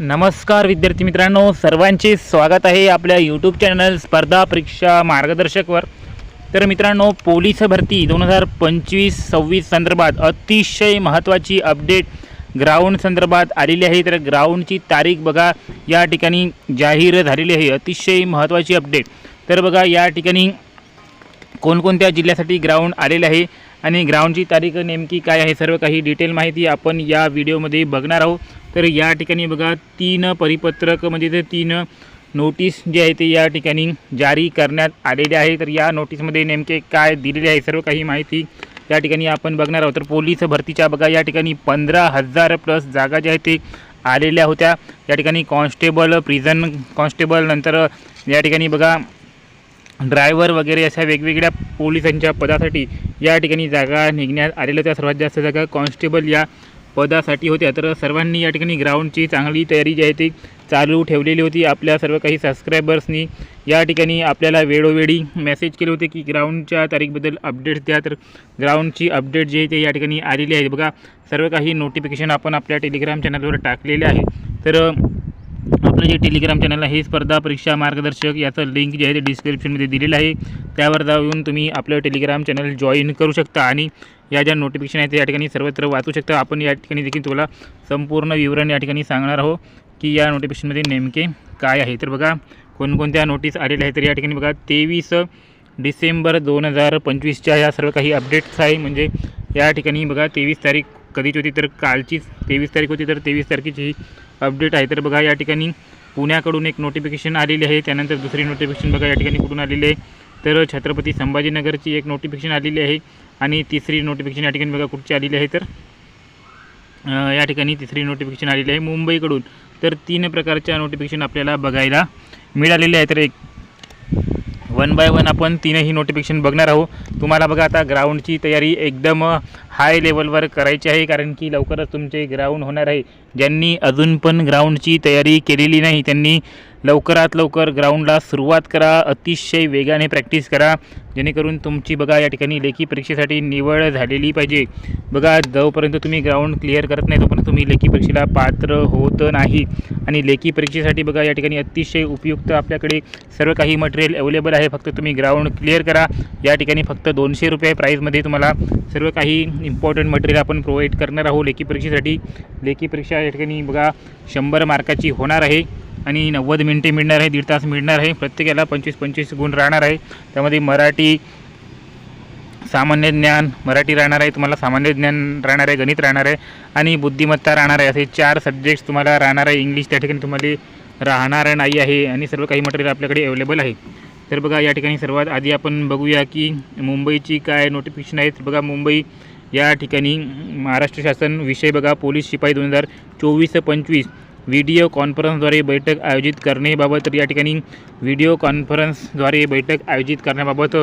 नमस्कार विद्यार्थी मित्रांनो सर्वांचे स्वागत आहे आपल्या यूट्यूब चॅनल स्पर्धा परीक्षा मार्गदर्शकवर. तर मित्रांनो पोलीस भरती दोन हजार पंचवीस सव्वीस संदर्भात अतिशय महत्त्वाची अपडेट ग्राउंड संदर्भात आलेली आहे. तर ग्राउंडची तारीख बघा या ठिकाणी जाहीर झालेली आहे. अतिशय महत्त्वाची अपडेट तर बघा या ठिकाणी कोणकोणत्या जिल्ह्यासाठी ग्राउंड आलेले आहे आणि ग्राउंडची तारीख नेमकी काय आहे सर्व काही डिटेल माहिती आपण या व्हिडिओमध्ये बघणार आहोत. तर या ठिकाणी बघा तीन परिपत्रक म्हणजे ते तीन नोटीस जे आहे ते या ठिकाणी जारी करण्यात आलेले आहे. तर या नोटीसमध्ये नेमके काय दिलेले आहे सर्व काही माहिती या ठिकाणी आपण बघणार आहोत. तर पोलीस भरतीच्या बघा या ठिकाणी पंधरा हजार प्लस जागा ज्या आहेत ते आलेल्या होत्या. या ठिकाणी कॉन्स्टेबल प्रिझन कॉन्स्टेबल नंतर या ठिकाणी बघा ड्रायव्हर वगैरे अशा वेगवेगळ्या पोलिसांच्या पदासाठी या ठिकाणी जागा निघण्यात आलेल्या होत्या. सर्वात जास्त जागा कॉन्स्टेबल या पदासाठी होत्या. तर सर्वांनी या ठिकाणी ग्राउंडची चांगली तयारी जी आहे ती चालू ठेवलेली होती. आपल्या सर्व काही सबस्क्रायबर्सनी या ठिकाणी आपल्याला वेळोवेळी मेसेज केले होते की ग्राउंडच्या तारीखबद्दल अपडेट्स द्या. तर ग्राउंडची अपडेट जी आहे ते या ठिकाणी आलेली आहे. बघा सर्व काही नोटिफिकेशन आपण आपल्या टेलिग्राम चॅनलवर टाकलेले आहे. तर आपलं जे टेलिग्राम चॅनल आहे हे स्पर्धा परीक्षा मार्गदर्शक याचं लिंक जे आहे ते डिस्क्रिप्शनमध्ये दिलेलं आहे. त्यावर जाऊन तुम्ही आपलं टेलिग्राम चॅनल जॉईन करू शकता. आणि या ज्या नोटिफिकेशन आहेत त्या या ठिकाणी सर्वत्र वाचू शकता. आपण या ठिकाणी देखील तुम्हाला संपूर्ण विवरण या ठिकाणी सांगणार आहोत की या नोटिफिकेशनमध्ये नेमके काय आहे. तर बघा कोणकोणत्या नोटीस आलेल्या आहेत तर या ठिकाणी बघा तेवीस डिसेंबर दोन हजार पंचवीसच्या ह्या सर्व काही अपडेट्स आहे. म्हणजे या ठिकाणी बघा तेवीस तारीख कधीची होती तर कालचीच तेवीस तारीख होती तर तेवीस तारखेची ही अपडेट आहे. तर बघा या ठिकाणी पुण्याकडून एक नोटिफिकेशन आलेली आहे. त्यानंतर दुसरी नोटिफिकेशन बघा या ठिकाणी कुठून आलेली आहे. तर छत्रपती संभाजीनगरची एक नोटिफिकेशन आलेली आहे आणि तिसरी नोटिफिकेशन या ठिकाणी बघा कुठची आलेली आहे तर या ठिकाणी तिसरी नोटिफिकेशन आलेली आहे मुंबईकडून. तर तीन प्रकारच्या नोटिफिकेशन आपल्याला बघायला मिळालेले आहे तर एक वन बाय वन आपण तीनही नोटिफिकेशन बघणार आहोत. तुम्हाला बघा आता ग्राउंडची तयारी एकदम हाय लेवलवर करायची आहे कारण की लवकरच तुमचे ग्राउंड होणार आहे. ज्यांनी अजून पण ग्राउंडची तयारी केलेली नाही त्यांनी लवकरात लवकर ग्राउंडला सुरुवात करा अतिशय वेगाने प्रॅक्टिस करा. जेणेकरून तुमची बघा या ठिकाणी लेखी परीक्षेसाठी निवड झालेली पाहिजे. बघा जोपर्यंत तुम्ही ग्राउंड क्लिअर करत नाही तोपर्यंत तुम्ही लेखी परीक्षेला पात्र होत नाही. आणि लेखी परीक्षेसाठी बघा या ठिकाणी अतिशय उपयुक्त आपल्याकडे सर्व काही मटेरियल अवेलेबल आहे. फक्त तुम्ही ग्राउंड क्लिअर करा. या ठिकाणी फक्त दोनशे रुपये प्राईजमध्ये तुम्हाला सर्व काही इम्पॉर्टंट मटेरियल आपण प्रोव्हाइड करणार आहोत लेखी परीक्षेसाठी. लेखी परीक्षा या ठिकाणी बघा शंभर मार्काची होणार आहे आणि नव्वद मिनटे मिळणार आहे दीड तास मिळणार आहे. प्रत्येकाला पंचवीस पंचवीस गुण राहणार आहे. त्यामध्ये मराठी सामान्य ज्ञान मराठी राहणार आहे तुम्हाला सामान्य ज्ञान राहणार आहे गणित राहणार आहे आणि बुद्धिमत्ता राहणार आहे. असे चार सब्जेक्ट्स तुम्हाला राहणार आहे. इंग्लिश त्या ठिकाणी तुम्हाला राहणार नाही आहे आणि सर्व काही मटेरियल आपल्याकडे अवेलेबल आहे. तर बघा या ठिकाणी सर्वात आधी आपण बघूया की मुंबईची काय नोटिफिकेशन आहेत. बघा मुंबई या ठिकाणी महाराष्ट्र शासन विषय बघा पोलीस शिपाई दोन हजार चोवीस पंचवीस व्हिडिओ कॉन्फरन्सद्वारे बैठक आयोजित करण्याबाबत तर या ठिकाणी व्हिडिओ कॉन्फरन्सद्वारे बैठक आयोजित करण्याबाबत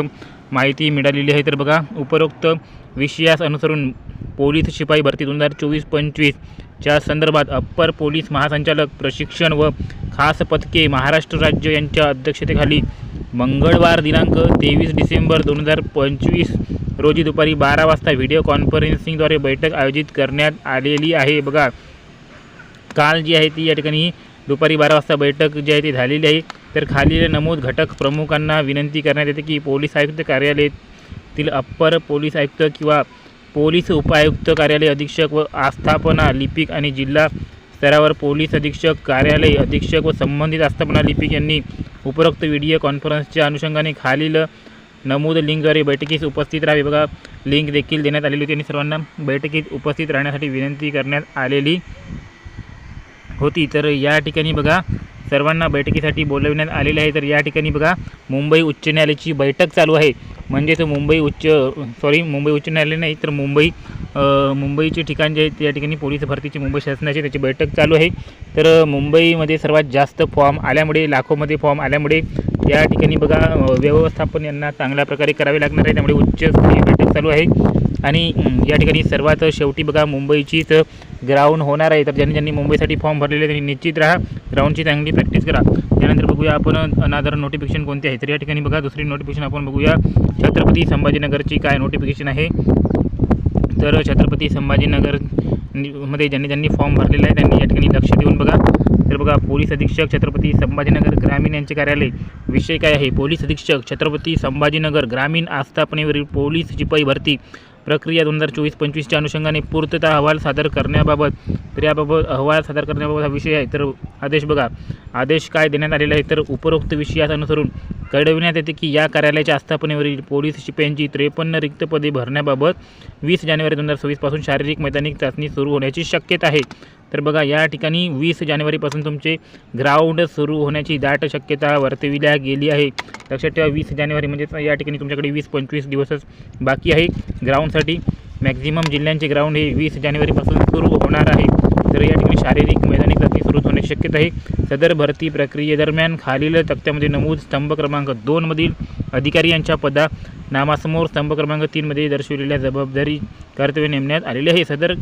माहिती मिळालेली आहे. तर बघा उपरोक्त विषयास अनुसरून पोलीस शिपाई भरती दोन हजार चोवीस पंचवीसच्या संदर्भात अप्पर पोलीस महासंचालक प्रशिक्षण व खास पथके महाराष्ट्र राज्य यांच्या अध्यक्षतेखाली मंगळवार दिनांक तेवीस डिसेंबर दोन हजार पंचवीस रोजी दुपारी बारा वाजता व्हिडिओ कॉन्फरन्सिंगद्वारे बैठक आयोजित करण्यात आलेली आहे. बघा काल जी आहे ती या ठिकाणी दुपारी बारा वाजता बैठक जी आहे ती झालेली आहे. तर खालील नमूद घटक प्रमुखांना विनंती करण्यात येते की पोलीस आयुक्त कार्यालयातील अप्पर पोलीस आयुक्त किंवा पोलीस उपायुक्त कार्यालय अधीक्षक व आस्थापना लिपिक आणि जिल्हा स्तरावर पोलीस अधीक्षक कार्यालय अधीक्षक व संबंधित आस्थापना लिपिक यांनी उपरोक्त व्हिडिओ कॉन्फरन्सच्या अनुषंगाने खालील नमूद लिंकद्वारे बैठकीस उपस्थित राहावे. बघा लिंक देखील देण्यात आलेली होती आणि सर्वांना बैठकीत उपस्थित राहण्यासाठी विनंती करण्यात आलेली होती. तर या ठिकाणी बघा सर्वांना बैठकीसाठी बोलविण्यात आलेले आहे. तर या ठिकाणी बघा मुंबई उच्च न्यायालयाची बैठक चालू आहे. म्हणजेच मुंबई उच्च सॉरी मुंबई उच्च न्यायालय नाही तर मुंबई मुंबईचे ठिकाण जे आहे त्या ठिकाणी पोलीस भरतीची मुंबई शासनाची त्याची बैठक चालू आहे. तर मुंबईमध्ये सर्वात जास्त फॉर्म आल्यामुळे लाखोमध्ये फॉर्म आल्यामुळे या ठिकाणी बघा व्यवस्थापन यांना चांगल्या प्रकारे करावे लागणार आहे. त्यामुळे उच्चस्तरीय बैठक चालू आहे. आणि या ठिकाणी सर्वात शेवटी बघा मुंबईचीच ग्राउंड होणार आहे. तर ज्यांनी ज्यांनी मुंबईसाठी फॉर्म भरलेले त्यांनी निश्चित राहा. ग्राउंडची चांगली प्रॅक्टिस करा. त्यानंतर बघूया आपण अनादर नोटिफिकेशन कोणते आहे. तर या ठिकाणी बघा दुसरी नोटिफिकेशन आपण बघूया. छत्रपती संभाजीनगरची काय नोटिफिकेशन आहे? तर छत्रपती संभाजीनगरमध्ये ज्यांनी ज्यांनी फॉर्म भरलेला आहे त्यांनी या ठिकाणी लक्ष देऊन बघा. तर बघा पोलीस अधीक्षक छत्रपती संभाजीनगर ग्रामीण यांचे कार्यालय. विषय काय आहे? पोलीस अधीक्षक छत्रपती संभाजीनगर ग्रामीण आस्थापनेवरील पोलीस शिपाई भरती. प्रक्रिया दोन हजार चोवीस पंचवीसच्या अनुषंगाने पूर्तता अहवाल सादर करण्याबाबत तर याबाबत अहवाल सादर करण्याबाबत हा विषय आहे. तर आदेश बघा. आदेश काय देण्यात आलेला आहे? तर उपरोक्त विषयास अनुसरून कळविण्यात येते की या कार्यालयाच्या आस्थापनेवरील पोलीस शिप्यांची त्रेपन्न रिक्त पदे भरण्याबाबत वीस जानेवारी दोन हजार सव्वीसपासून शारीरिक मैदानी चाचणी सुरू होण्याची शक्यता आहे. तर बघा या ठिकाणी वीस जानेवारीपासून तुमचे ग्राउंड सुरू होण्याची दाट शक्यता वर्तविल्या गेली आहे. लक्षात ठेवा वीस जानेवारी म्हणजेच या ठिकाणी तुमच्याकडे वीस पंचवीस दिवसच बाकी आहे. ग्राउंडसाठी मॅक्झिमम जिल्ह्यांचे ग्राउंड हे वीस जानेवारीपासून सुरू होणार आहे. तर या ठिकाणी शारीरिक मैदानी चाचणी सुरू होण्याची शक्यता आहे. सदर भरती प्रक्रियेदरम्यान खालील तक्त्यामध्ये नमूद स्तंभ क्रमांक दोनमधील अधिकारी यांच्या पदा नामासमोर स्तंभ क्रमांक तीनमध्ये दर्शवलेल्या जबाबदारी कर्तव्य नेमण्यात आलेले आहे. सदर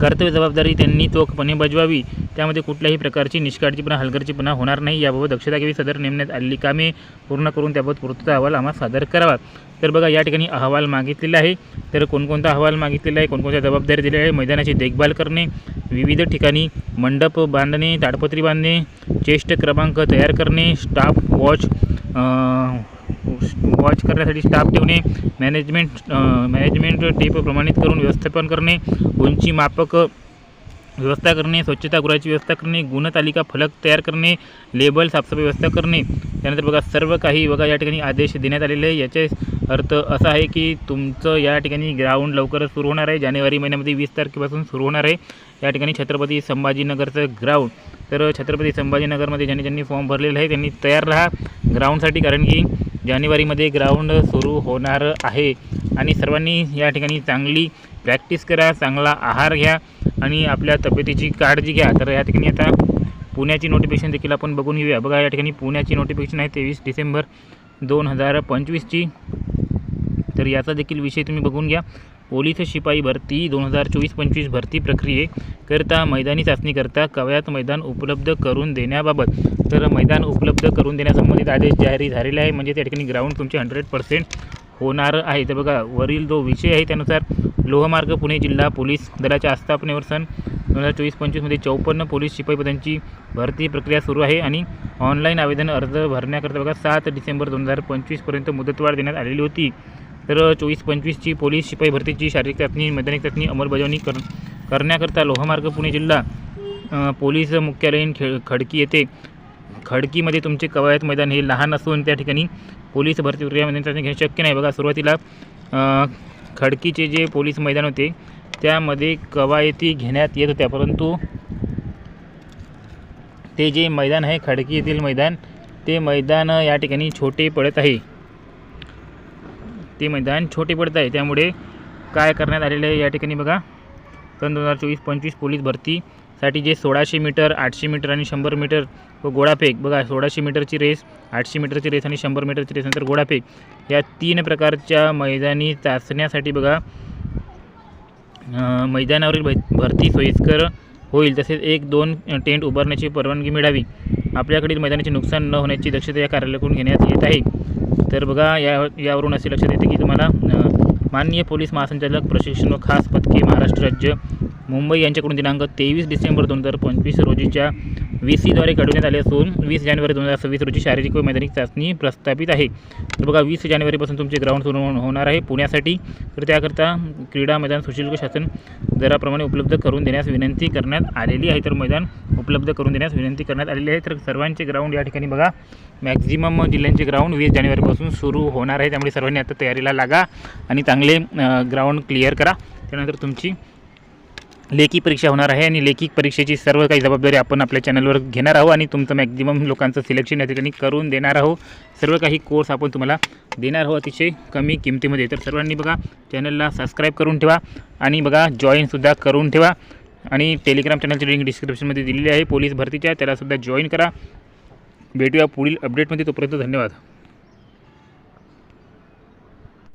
कर्तव्य जबाबदारी त्यांनी चोखपणे बजवावी. त्यामध्ये कुठल्याही प्रकारची निष्काळजीपणा हलगर्जीपणा होणार नाही. याबाबत दक्षता घ्यावी सदर नेमण्यात आलेली कामे पूर्ण करून त्याबाबत पूर्तता अहवाल आम्हाला सादर करावा. तर बघा या ठिकाणी अहवाल मागितलेला आहे. तर कोणकोणता अहवाल मागितलेला आहे? कोणकोणत्या जबाबदारी दिलेल्या आहे मैदानाची देखभाल करणे विविध ठिकाणी मंडप बांधणे ताडपत्री बांधणे चेष्ट क्रमांक तयार करणे स्टाफ वॉच वॉच करण्यासाठी स्टाफ ठेवणे मॅनेजमेंट मॅनेजमेंट टेप प्रमाणित करून व्यवस्थापन करणे उंची मापक व्यवस्था करणे स्वच्छतागृहाची व्यवस्था करणे गुणतालिका फलक तयार करणे लेबल साफसफाई व्यवस्था करणे. त्यानंतर बघा सर्व काही बघा या ठिकाणी आदेश देण्यात आलेले आहे. याचे अर्थ असा आहे की तुमचं या ठिकाणी ग्राउंड लवकरच सुरू होणार आहे. जानेवारी महिन्यामध्ये वीस तारखेपासून सुरू होणार आहे. या ठिकाणी छत्रपती संभाजीनगरचं ग्राउंड तर छत्रपती संभाजीनगरमध्ये ज्यांनी ज्यांनी फॉर्म भरलेला आहे त्यांनी तयार राहा ग्राउंडसाठी कारण की जानेवारीमध्ये ग्राउंड सुरू होणार आहे. आणि सर्वांनी या ठिकाणी चांगली प्रॅक्टिस करा चांगला आहार घ्या आणि आपल्या तब्येतीची काळजी घ्या. तर या ठिकाणी आता पुण्याची नोटिफिकेशन देखील आपण बघून घेऊया. बघा या ठिकाणी पुण्याची नोटिफिकेशन आहे तेवीस डिसेंबर दोन हजार पंचवीसची. तर याचा देखील विषय तुम्ही बघून घ्या. पोलीस शिपाई भरती दोन हजार चोवीस पंचवीस भरती प्रक्रियेकरता मैदानी चाचणीकरता कवयात मैदान उपलब्ध करून देण्याबाबत. तर मैदान उपलब्ध करून देण्यासंबंधित आदेश जारी झालेले आहे. म्हणजे त्या ठिकाणी ग्राउंड तुमचे हंड्रेड पर्सेंट होणार आहे. तर बघा वरील जो विषय आहे त्यानुसार लोहमार्ग पुणे जिल्हा पोलीस दलाच्या आस्थापनेवर सन दोन हजार चोवीस पंचवीसमध्ये चौपन्न पोलीस शिपाई पदांची भरती प्रक्रिया सुरू आहे आणि ऑनलाईन आवेदन अर्ज भरण्याकरता बघा सात डिसेंबर दोन हजार पंचवीसपर्यंत मुदतवाढ देण्यात आलेली होती. तर चोवीस पंचवीसची पोलीस शिपाई भरतीची शारीरिक चाचणी मैदानी चाचणी अंमलबजावणी कर करण्याकरता लोहमार्ग पुणे जिल्हा पोलीस मुख्यालयीन खे खडकी येथे. खडकीमध्ये तुमचे कवायत मैदान हे लहान असून त्या ठिकाणी पोलीस भरती प्रक्रियामध्ये चाचणी घेणे शक्य नाही. बघा सुरुवातीला खडकीचे जे पोलीस मैदान होते त्यामध्ये कवायती घेण्यात येत होत्या. परंतु ते जे मैदान आहे खडकी येथील मैदान ते मैदान या ठिकाणी छोटे पडत आहे. ते मैदान छोटे पडत आहे. त्यामुळे काय करण्यात आलेलं आहे या ठिकाणी बघा. सन दोन हजार चोवीस पंचवीस पोलीस भरतीसाठी जे सोळाशे मीटर आठशे मीटर आणि शंभर मीटर व गोळाफेक बघा सोळाशे मीटरची रेस आठशे मीटरची रेस आणि शंभर मीटरची रेस नंतर गोळाफेक या तीन प्रकारच्या मैदानी चाचण्यासाठी बघा. मैदानावरील भरती सोयीस्कर होईल. तसेच एक दोन टेंट उभारण्याची परवानगी मिळावी. आपल्याकडील मैदानाचे नुकसान न होण्याची दक्षता या कार्यालयाकडून घेण्यात येत आहे. तर बघा या यावरून असे लक्षात येते की तुम्हाला माननीय पोलीस महासंचालक प्रशिक्षण व खास पथके महाराष्ट्र राज्य मुंबई यांच्याकडून दिनांक तेवीस डिसेंबर दोन हजार पंचवीस रोजीच्या व्ही सीद्वारे घडवण्यात आले असून वीस जानेवारी दोन हजार सव्वीस रोजी शारीरिक व मैदानिक चाचणी प्रस्थापित आहे. तर बघा वीस जानेवारीपासून तुमचे ग्राउंड सुरू होणार आहे पुण्यासाठी. तर त्याकरता क्रीडा मैदान सुशुल्क शासन दराप्रमाणे उपलब्ध करून देण्यास विनंती करण्यात आलेली आहे. तर मैदान उपलब्ध करून देण्यास विनंती करण्यात आलेली आहे. तर सर्वांचे ग्राउंड या ठिकाणी बघा. मॅक्झिमम जिल्ह्यांचे ग्राउंड वीस जानेवारीपासून सुरू होणार आहे. त्यामुळे सर्वांनी आता तयारीला लागा आणि चांगले ग्राउंड क्लिअर करा. त्यानंतर तुमची लेखी परीक्षा होणार आहे आणि लेखी परीक्षेची सर्व काही जबाबदारी आपण आपल्या चॅनलवर घेणार आहोत आणि तुमचं मॅक्झिमम लोकांचं सिलेक्शन या ठिकाणी करून देणार आहोत. सर्व काही कोर्स आपण तुम्हाला देणार आहोत. अतिशय कमी किमतीमध्ये. तर सर्वांनी बघा चॅनलला सबस्क्राईब करून ठेवा आणि बघा जॉईनसुद्धा करून ठेवा. आणि टेलिग्राम चॅनलची लिंक डिस्क्रिप्शनमध्ये दिलेली आहे. पोलीस भरतीच्या त्यालासुद्धा जॉईन करा. भेटूया पुढील अपडेटमध्ये तोपर्यंत धन्यवाद.